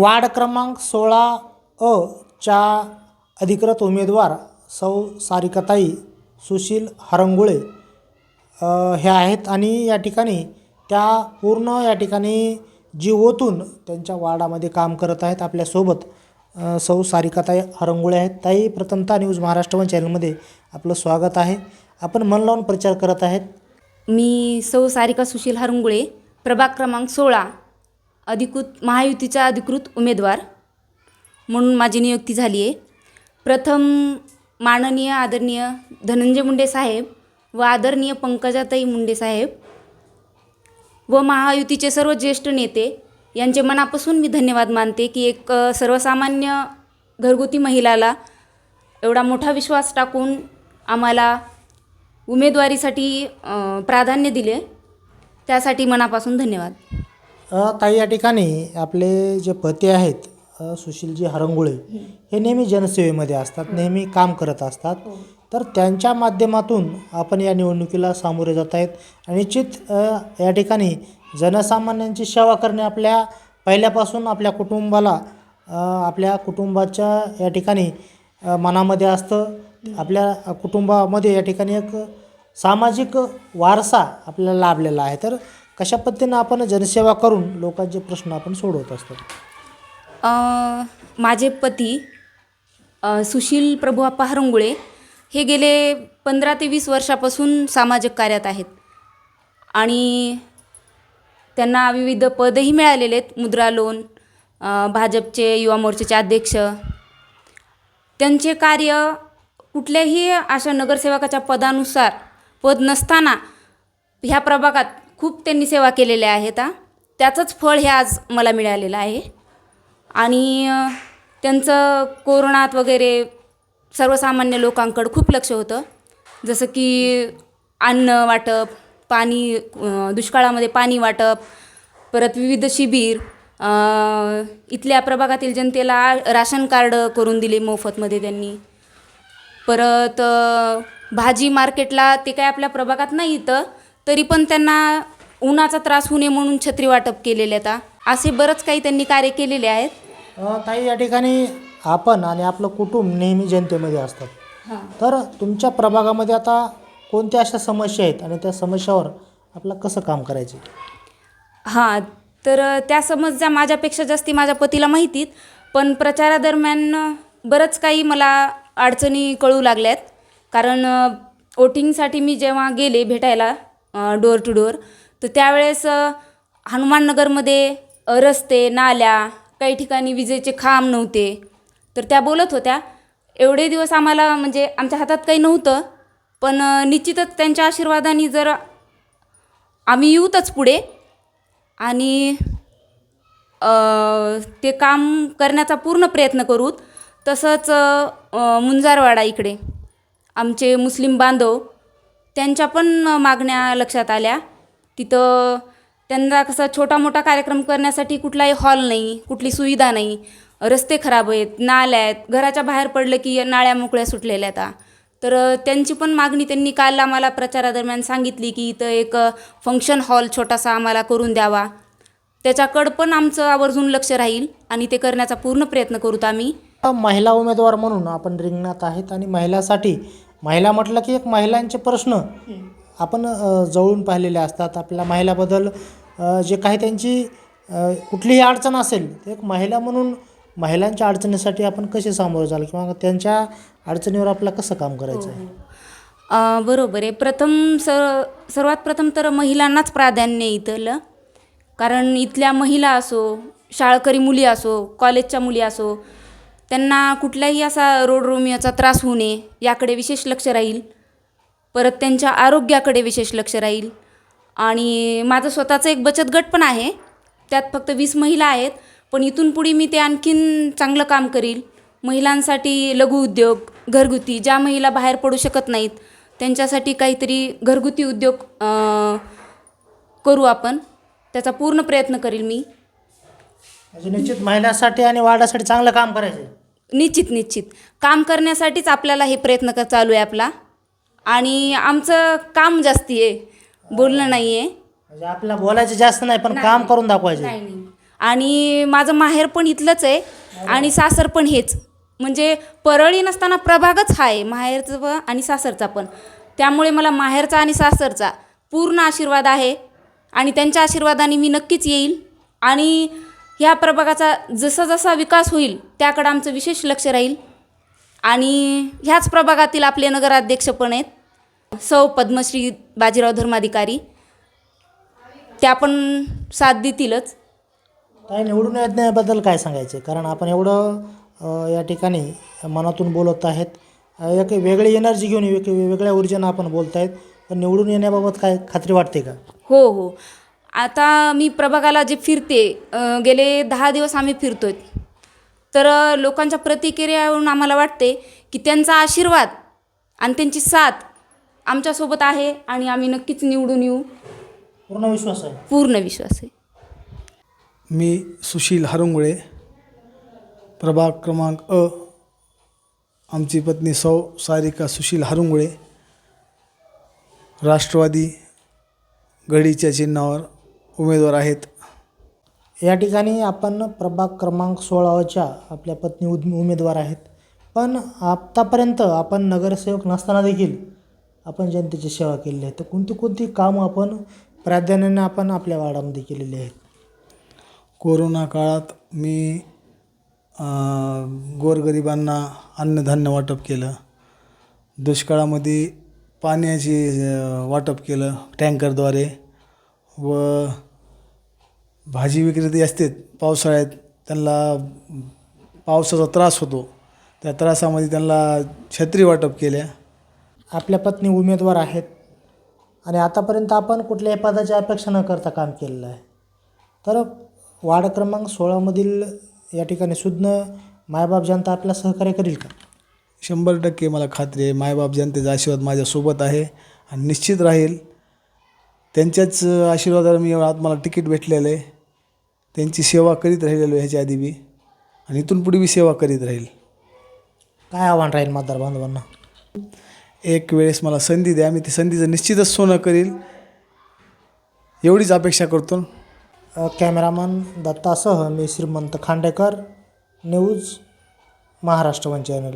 Ward क्रमांक सोळा अ च्या अधिकृत उमेदवार सौ सारिकाताई सुशील हरंगुळे हे आहेत. आणि या ठिकाणी त्या पूर्ण या ठिकाणी जी ओतून त्यांच्या वार्डामध्ये काम करत आहेत. आपल्यासोबत सौ सारिकाताई हरंगुळे आहेत. ताई प्रथमता न्यूज महाराष्ट्र वन चॅनलमध्ये आपलं स्वागत आहे. आपण मन लावून प्रचार करत आहेत. मी सौ सारिका सुशील हरंगुळे प्रभाग क्रमांक सोळा. अधिकृत महायुतीचा अधिकृत उमेदवार म्हणून माझी नियुक्ती झाली आहे. प्रथम माननीय आदरणीय धनंजय मुंडे साहेब व आदरणीय पंकजाताई मुंडे साहेब व महायुतीचे सर्व ज्येष्ठ नेते यांचे मनापासून मी धन्यवाद मानते की एक सर्वसामान्य घरगुती महिलाला एवढा मोठा विश्वास टाकून आम्हाला उमेदवारीसाठी प्राधान्य दिले. त्यासाठी मनापासून धन्यवाद. ताई या ठिकाणी आपले जे पती आहेत अ, सुशीलजी हरंगुळे हे नेहमी जनसेवेमध्ये असतात नेहमी काम करत असतात. तर त्यांच्या माध्यमातून आपण या निवडणुकीला सामोरे जात आहेत. आणि निश्चित अ, या ठिकाणी जनसामान्यांची सेवा करणे आपल्या पहिल्यापासून आपल्या कुटुंबाला अ, आपल्या कुटुंबाच्या या ठिकाणी अ, मनामध्ये असतं. आपल्या कुटुंबामध्ये या ठिकाणी एक सामाजिक वारसा आपल्याला लाभलेला आहे. तर कशा पद्धतीनं आपण जनसेवा करून लोकांचे प्रश्न आपण सोडवत असतो? अ, माझे पती अ, सुशील प्रभुआप्पा हरंगुळे हे गेले पंधरा ते वीस वर्षापासून सामाजिक कार्यात आहेत. आणि त्यांना विविध पदही मिळालेले आहेत. मुद्रा लोन अ, भाजपचे युवा मोर्चाचे अध्यक्ष. त्यांचे कार्य कुठल्याही अशा नगरसेवकाच्या पदानुसार पद नसताना ह्या प्रभागात खूप त्यांनी सेवा केलेल्या आहेत हा. त्याचंच फळ हे आज मला मिळालेलं आहे. आणि त्यांचं कोरोनात वगैरे सर्वसामान्य लोकांकडं खूप लक्ष होतं. जसं की अन्न वाटप पाणी दुष्काळामध्ये पाणी वाटप परत विविध शिबिर इथल्या प्रभागातील जनतेला राशन कार्ड करून दिले मोफतमध्ये त्यांनी. परत भाजी मार्केटला ते काय आपल्या प्रभागात नाही इथं तरी पण त्यांना उन्हाचा त्रास होऊ नये म्हणून छत्री वाटप केलेले आता असे बरंच काही त्यांनी कार्य केलेले आहेत. अ, ताई या ठिकाणी आपण आणि आपलं कुटुंब नेहमी जनतेमध्ये असतात. तर तुमच्या प्रभागामध्ये आता कोणत्या अशा समस्या आहेत आणि त्या समस्यावर आपलं कसं काम करायचे? हां तर त्या समस्या माझ्यापेक्षा जास्ती माझ्या पतीला माहितीत पण प्रचारादरम्यान बरंच काही मला अडचणी कळू लागल्यात. कारण अ, वोटिंगसाठी मी जेव्हा गेले भेटायला डोअर टू डोअर तर त्यावेळेस हनुमाननगरमध्ये रस्ते नाल्या काही ठिकाणी विजेचे खांब नव्हते. तर त्या बोलत होत्या. एवढे दिवस आम्हाला म्हणजे आमच्या हातात काही नव्हतं पण निश्चितच त्यांच्या आशीर्वादाने जर आम्ही येऊतच पुढे आणि ते काम करण्याचा पूर्ण प्रयत्न करूत तसंच मुंजारवाडा इकडे. आमचे मुस्लिम बांधव त्यांच्या पण मागण्या लक्षात आल्या. तिथं त्यांना कसा छोटा मोठा कार्यक्रम करण्यासाठी कुठलाही हॉल नाही कुठली सुविधा नाही. रस्ते खराब आहेत नाल्या आहेत. घराच्या बाहेर पडलं की नाळ्या मोकळ्या सुटलेल्या आहेत तर त्यांची पण मागणी त्यांनी काल आम्हाला प्रचारादरम्यान सांगितली की इथं एक फंक्शन हॉल छोटासा आम्हाला करून द्यावा. त्याच्याकडं पण आमचं आवर्जून लक्ष राहील आणि ते करण्याचा पूर्ण प्रयत्न करूत आम्ही. महिला उमेदवार म्हणून आपण रिंगणात आहेत आणि महिलासाठी महिला म्हटलं की एक महिलांचे प्रश्न. आपण जवळून पाहिलेले असतात. आपल्या महिलाबद्दल जे काही त्यांची कुठलीही अडचण असेल तर एक महिला म्हणून महिलांच्या अडचणीसाठी आपण कसे सामोरे जाल किंवा त्यांच्या अडचणीवर आपलं कसं काम करायचं? आहे अ, बरोबर आहे. प्रथम सर सर्वात प्रथम तर महिलांनाच प्राधान्य इथलं. कारण इथल्या महिला असो शाळकरी मुली असो कॉलेजच्या मुली असो त्यांना कुठलाही असा रोड रोमियोचा त्रास होऊ नये याकडे विशेष लक्ष राहील. परत त्यांच्या आरोग्याकडे विशेष लक्ष राहील. आणि माझं स्वतःचं एक बचत गट पण आहे. त्यात फक्त वीस महिला आहेत पण इथून पुढे मी ते आणखीन चांगलं काम करील. महिलांसाठी लघुउद्योग घरगुती ज्या महिला बाहेर पडू शकत नाहीत त्यांच्यासाठी काहीतरी घरगुती उद्योग करू आपण. त्याचा पूर्ण प्रयत्न करील मी. म्हणजे निश्चित महिलांसाठी आणि वार्डासाठी चांगलं काम करायचं आहे निश्चित निश्चित. काम करण्यासाठीच आपल्याला हे प्रयत्न क चालू आहे आपला. आणि आमचं काम जास्ती आहे. बोलणं नाही आहे म्हणजे आपल्याला बोलायचं जास्त नाही पण काम करून दाखवायचे. नाही नाही. आणि माझं माहेर पण इथलंच आहे आणि सासर पण हेच. म्हणजे परळी नसताना प्रभागच हा आहे माहेरचं व आणि सासरचा पण. त्यामुळे मला माहेरचा आणि सासरचा पूर्ण आशीर्वाद आहे आणि त्यांच्या आशीर्वादाने मी नक्कीच येईल. आणि ह्या प्रभागाचा जसा जसा विकास होईल त्याकडं आमचं विशेष लक्ष राहील. आणि ह्याच प्रभागातील आपले नगराध्यक्ष पण आहेत. सौ पद्मश्री बाजीराव धर्माधिकारी. त्या पण साथ देतीलच. काय निवडून येत नाही याबद्दल काय सांगायचं कारण आपण एवढं या ठिकाणी मनातून बोलत आहेत. एक वेगळी एनर्जी घेऊन एक वेगळ्या ऊर्जेनं आपण बोलत आहेत पण निवडून येण्याबाबत काय खात्री वाटते का? हो हो. आता मी प्रभागाला जे फिरते गेले दहा दिवस आम्ही फिरतोय. तर लोकांच्या प्रतिक्रियावरून आम्हाला वाटते की त्यांचा आशीर्वाद आणि त्यांची साथ आमच्यासोबत आहे आणि आम्ही नक्कीच निवडून येऊ. पूर्ण विश्वास आहे. पूर्ण विश्वास आहे. मी सुशील हरंगुळे प्रभाग क्रमांक अ आमची पत्नी सौ सारिका सुशील हरंगुळे राष्ट्रवादी घडीच्या चिन्हावर उमेदवार आहेत. या ठिकाणी आपण प्रभाग क्रमांक सोळाच्या आपल्या पत्नी उद उमेदवार आहेत. पण आत्तापर्यंत आपण नगरसेवक नसताना देखील आपण जनतेची सेवा केलेली आहे. तर कोणती कोणती कामं आपण प्राधान्याने आपण आपल्या वार्डामध्ये केलेली आहेत? कोरोना काळात मी गोरगरिबांना अन्नधान्य वाटप केलं. दुष्काळामध्ये पाण्याची वाटप केलं टँकरद्वारे व भाजी विक्रेते असतात पावसाळ्यात त्यांना पावसाचा त्रास होतो. त्या त्रासामध्ये त्यांना छत्री वाटप केल्या. आपल्या पत्नी उमेदवार आहेत. आणि आतापर्यंत आपण कुठल्याही पदाची अपेक्षा न करता काम केलेलं आहे. तर वार्ड क्रमांक सोळामधील या ठिकाणी सुज्ञ मायबाप जनता आपल्याला सहकार्य करील का? शंभर टक्के मला खात्री आहे. मायबाप जनतेचा आशीर्वाद माझ्यासोबत आहे आणि निश्चित राहील. त्यांच्याच आशीर्वादाला मी आज मला तिकीट भेटलेलं आहे. त्यांची सेवा करीत राहिलेलो ह्याच्या आधी बी. आणि इथून पुढे बी सेवा करीत राहील. काय आव्हान राहील मतदार बांधवांना? एक वेळेस मला संधी द्या. मी ती संधीचं निश्चितच सोनं करील. एवढीच अपेक्षा करतो. कॅमेरामन दत्तासह मी Shrimant Khandekar news Maharashtra one channel.